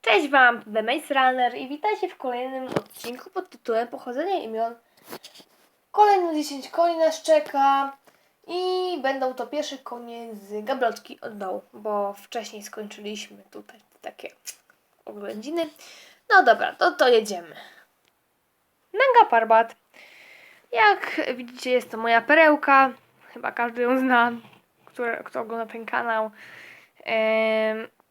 Cześć Wam, The Maze Runner i witajcie w kolejnym odcinku pod tytułem Pochodzenie imion. Kolejne 10 koni nas czeka i będą to pierwsze konie z gablotki od dołu, bo wcześniej skończyliśmy tutaj takie oględziny. No dobra, to to jedziemy. Nanga Parbat. Jak widzicie jest to moja perełka, chyba każdy ją zna, który, kto ogląda ten kanał.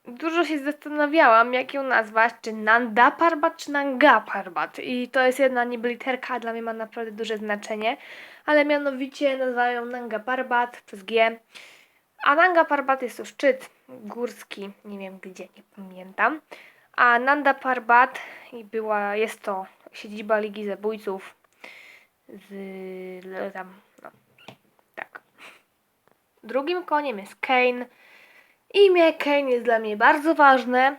Dużo się zastanawiałam, jak ją nazwać, czy Nanda Parbat, czy Nanga Parbat. I to jest jedna niby literka, dla mnie ma naprawdę duże znaczenie. Ale mianowicie nazywają Nanga Parbat przez G. A Nanga Parbat jest to szczyt górski, nie wiem gdzie, nie pamiętam. A Nanda Parbat była, jest to siedziba Ligi Zabójców z tam, no, tak. Drugim koniem jest Kane. Imię Kane jest dla mnie bardzo ważne.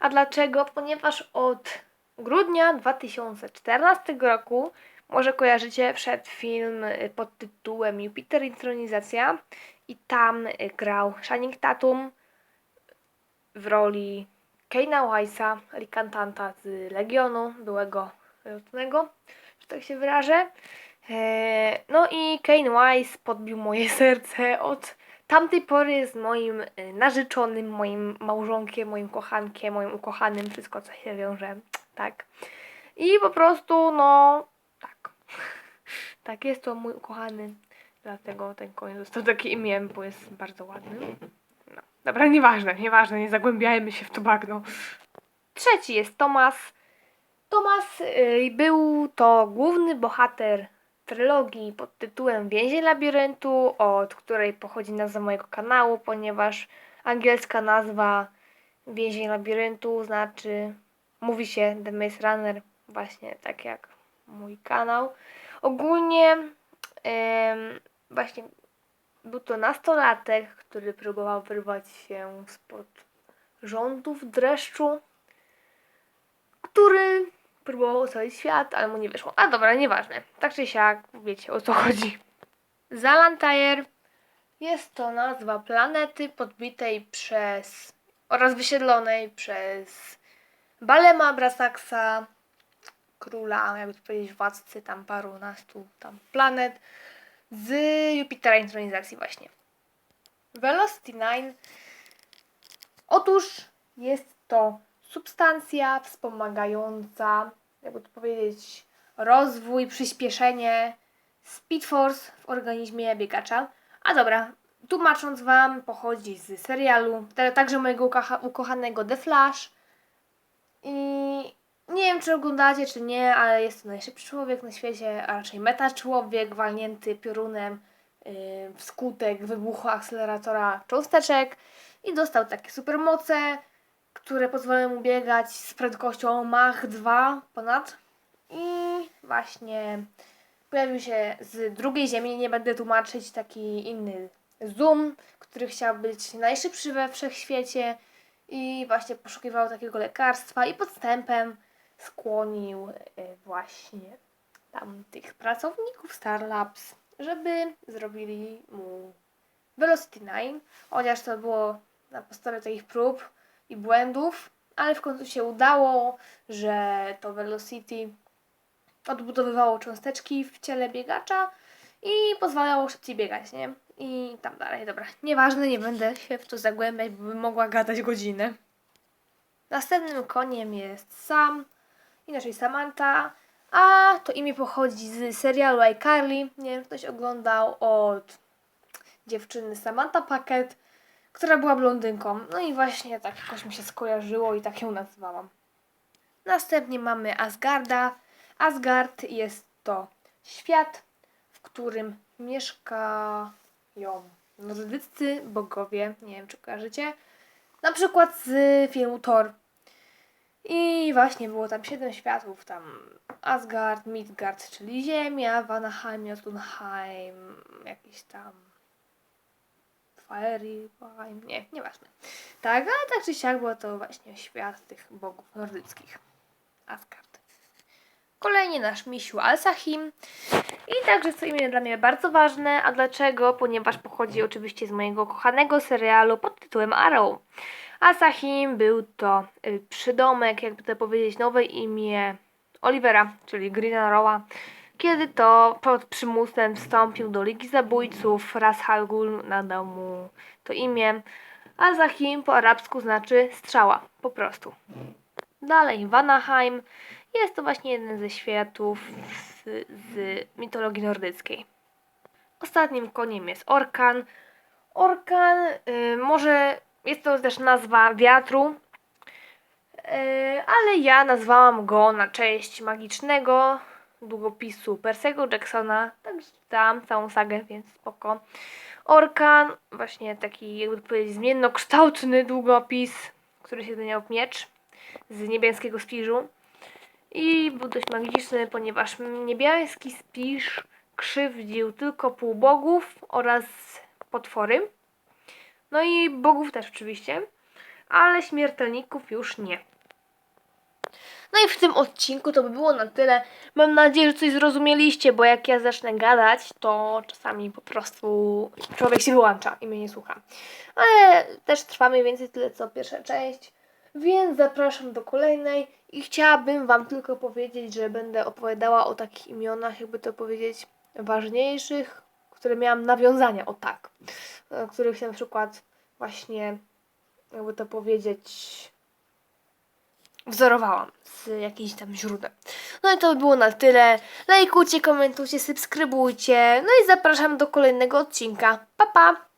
A dlaczego? Ponieważ od grudnia 2014 roku, może kojarzycie, wszedł film pod tytułem Jupiter Intronizacja i tam grał Channing Tatum w roli Kane'a Weissa, likantanta z Legionu, byłego lotnego, że tak się wyrażę. Eee, No i Kane Weiss podbił moje serce od tamtej pory jest moim y, narzeczonym, moim małżonkiem, moim kochankiem, moim ukochanym, wszystko co się wiąże, tak. I po prostu, no, tak. Tak, jest to mój ukochany, dlatego ten koń został takie imię, bo jest bardzo ładny. No, dobra, nieważne, nieważne, nie zagłębiajmy się w to bagno. Trzeci jest Tomas. Tomas y, był to główny bohater trylogii pod tytułem Więzień Labiryntu, od której pochodzi nazwa mojego kanału, ponieważ angielska nazwa Więzień Labiryntu znaczy, mówi się The Maze Runner, właśnie tak jak mój kanał. Ogólnie właśnie był to nastolatek, który próbował wyrwać się spod rządów dreszczu, który próbował ocalić świat, ale mu nie wyszło. A dobra, nieważne. Tak czy siak, wiecie o co chodzi. Zalantair jest to nazwa planety podbitej przez oraz wysiedlonej przez Balema Brasaksa, króla, jakby to powiedzieć, władcy tam parunastu tam planet z Jupitera intronizacji właśnie. Velocity 9 Otóż jest to substancja wspomagająca, jakby to powiedzieć, rozwój, przyspieszenie Speed Force w organizmie biegacza. A dobra, tłumacząc Wam, pochodzi z serialu, także mojego ukocha- ukochanego The Flash. I nie wiem, czy oglądacie, czy nie, ale jest to najszybszy człowiek na świecie, a raczej meta człowiek walnięty piorunem yy, wskutek wybuchu akceleratora cząsteczek i dostał takie supermoce, które pozwalają mu biegać z prędkością Mach 2 ponad. I właśnie pojawił się z drugiej ziemi, nie będę tłumaczyć, taki inny Zoom, który chciał być najszybszy we wszechświecie. I właśnie poszukiwał takiego lekarstwa i podstępem skłonił e, właśnie tam tych pracowników Star Labs, żeby zrobili mu Velocity 9, chociaż to było na podstawie takich prób i błędów, ale w końcu się udało, że to Velocity odbudowywało cząsteczki w ciele biegacza i pozwalało szybciej biegać, nie? I tam dalej, dobra. Nieważne, nie będę się w to zagłębiać, bo bym mogła gadać godzinę. Następnym koniem jest Sam, inaczej Samantha, a to imię pochodzi z serialu iCarly. Nie wiem, ktoś oglądał od dziewczyny Samantha Packet, która była blondynką. No i właśnie tak jakoś mi się skojarzyło i tak ją nazwałam. Następnie mamy Asgarda. Asgard jest to świat, w którym mieszkają nordyccy bogowie. Nie wiem, czy kojarzycie. Na przykład z filmu Thor. I właśnie było tam siedem światów, tam Asgard, Midgard, czyli Ziemia, Vanaheim, Jotunheim, jakieś tam Fairyheim, nie, nieważne. Tak, ale tak czy siak było to właśnie świat tych bogów nordyckich. Asgard. Kolejnie nasz misiu Al-Sahim. I także to imię dla mnie bardzo ważne. A dlaczego? Ponieważ pochodzi oczywiście z mojego kochanego serialu pod tytułem Arrow. Al-Sahim był to y, przydomek, jakby to powiedzieć, nowe imię Olivera, czyli Green Arrowa. Kiedy to pod przymusem wstąpił do Ligi Zabójców, Ras Al Ghul nadał mu to imię. Al-Zahim po arabsku znaczy strzała, po prostu. Dalej, Vanaheim jest to właśnie jeden ze światów z, z mitologii nordyckiej. Ostatnim koniem jest Orkan. Orkan, y, może jest to też nazwa wiatru, y, ale ja nazwałam go na cześć magicznego długopisu Persego Jacksona. Także czytałam całą sagę, więc spoko. Orkan, właśnie taki, jakby powiedzieć, zmiennokształtny długopis, który się zmieniał w miecz z niebieskiego spiżu. I był dość magiczny, ponieważ niebieski spiż krzywdził tylko półbogów oraz potwory. No i bogów też oczywiście, ale śmiertelników już nie. No i w tym odcinku to by było na tyle. Mam nadzieję, że coś zrozumieliście, bo jak ja zacznę gadać, to czasami po prostu człowiek się wyłącza i mnie nie słucha. Ale też trwa mniej więcej tyle co pierwsza część, więc zapraszam do kolejnej i chciałabym Wam tylko powiedzieć, że będę opowiadała o takich imionach, jakby to powiedzieć, ważniejszych, które miałam nawiązania, o tak, których się na przykład właśnie, jakby to powiedzieć, wzorowałam z jakichś tam źródeł. No i to by było na tyle. Lajkujcie, komentujcie, subskrybujcie. No i zapraszam do kolejnego odcinka. Pa, pa!